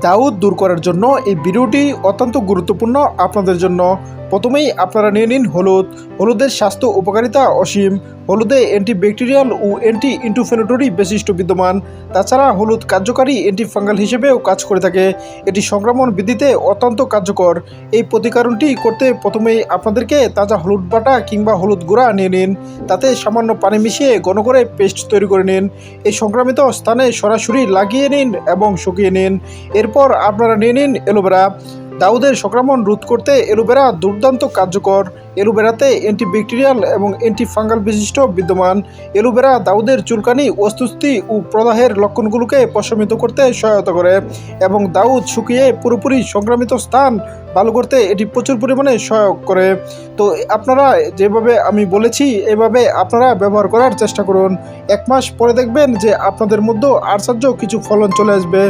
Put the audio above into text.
দাউদ দূর করার জন্য এই ভিডিওটি অত্যন্ত গুরুত্বপূর্ণ আপনাদের জন্য। প্রথমেই আপনারা নিয়ে নিন হলুদ। হলুদের স্বাস্থ্য উপকারিতা অসীম। হলুদে অ্যান্টিব্যাকটেরিয়াল ও অ্যান্টি ইন্টুফেনেটরি বৈশিষ্ট্য বিদ্যমান। তাছাড়া হলুদ কার্যকারী অ্যান্টিফাঙ্গাল হিসেবেও কাজ করে থাকে। এটি সংক্রমণ বৃদ্ধিতে অত্যন্ত কার্যকর। এই প্রতিকারণটি করতে প্রথমেই আপনাদেরকে তাজা হলুদ বাটা কিংবা হলুদ গুঁড়া নিয়ে নিন। তাতে সামান্য পানি মিশিয়ে ঘন করে পেস্ট তৈরি করে নিন। এই সংক্রামিত স্থানে সরাসরি লাগিয়ে নিন এবং শুকিয়ে নিন। এরপর আপনারা নিয়ে নিন এলোভেরা দাউদের সংক্রমণ রোধ করতে এলোভেরা দুর্দান্ত কার্যকর। এলোভেরাতে অ্যান্টিব্যাকটেরিয়াল এবং অ্যান্টিফাঙ্গাল বিশিষ্ট বিদ্যমান। এলোভেরা দাউদের চুলকানি অস্তুস্তি ও প্রদাহের লক্ষণগুলোকে প্রশমিত করতে সহায়তা করে এবং দাউদ শুকিয়ে পুরোপুরি সংক্রামিত স্থান ভালো করতে এটি প্রচুর পরিমাণে সহায়ক করে। তো আপনারা যেভাবে আমি বলেছি, এভাবে আপনারা ব্যবহার করার চেষ্টা করুন। এক মাস পরে দেখবেন যে আপনাদের মধ্যে আশ্চর্য কিছু ফলন চলে আসবে।